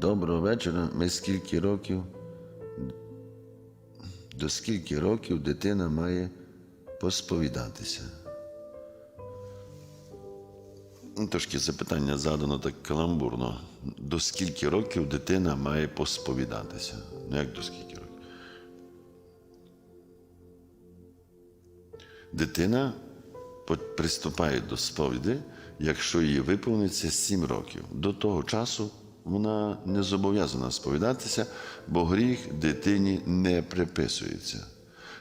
Доброго вечора. Ми скільки років? До скільки років дитина має посповідатися? Ну, Трошки запитання задано так каламбурно. До скільки років дитина має посповідатися? Ну, як до скільки років? Дитина приступає до сповіді, якщо їй виповниться 7 років. До того часу вона не зобов'язана сповідатися, бо гріх дитині не приписується.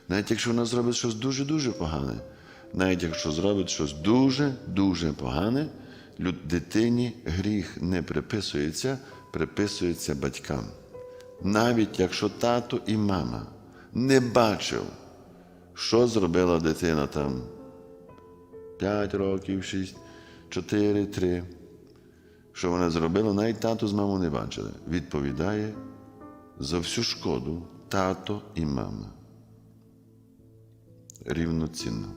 Навіть якщо вона зробить щось дуже-дуже погане, навіть якщо зробить щось дуже-дуже погане, дитині гріх не приписується, приписується батькам. Навіть якщо тато і мама не бачив, що зробила дитина там 5 років, 6, 4, 3. Що вона зробила, навіть тато з мамою не бачили. Відповідає за всю шкоду тато і мама. Рівноцінно.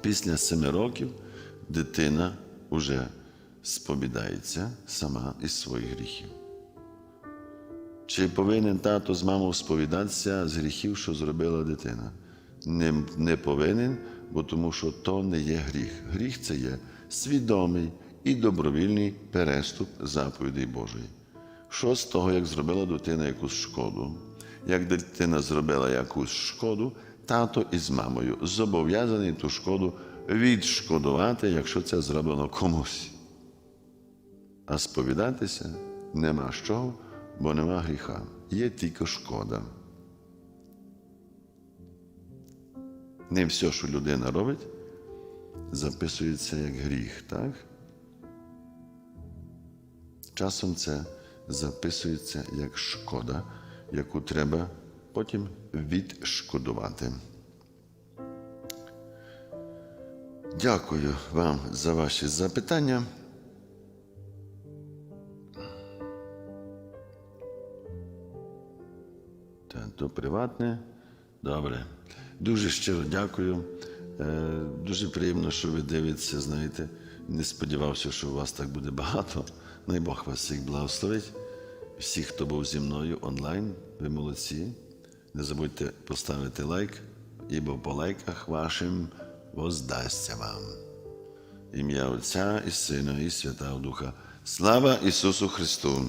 Після семи років дитина вже сповідається сама із своїх гріхів. Чи повинен тато з мамою сповідатися з гріхів, що зробила дитина? Не, не повинен, бо тому що то не є гріх. Гріх це є свідомий і добровільний переступ заповідей Божої. Що з того, як зробила дитина якусь шкоду? Як дитина зробила якусь шкоду, тато із мамою зобов'язаний ту шкоду відшкодувати, якщо це зроблено комусь. А сповідатися нема з чого, бо нема гріха. Є тільки шкода. Не все, що людина робить, записується як гріх, так? Часом це записується як шкода, яку треба потім відшкодувати. Дякую вам за ваші запитання. Так, то приватне. Добре. Дуже щиро дякую. Е, Дуже приємно, що ви дивитеся, знаєте. Не сподівався, що у вас так буде багато. Най Бог вас всіх благословить. Всіх, хто був зі мною онлайн, ви молодці. Не забудьте поставити лайк, ібо по лайках вашим воздасться вам. Ім'я Отця і Сина, і Святого Духа. Слава Ісусу Христу!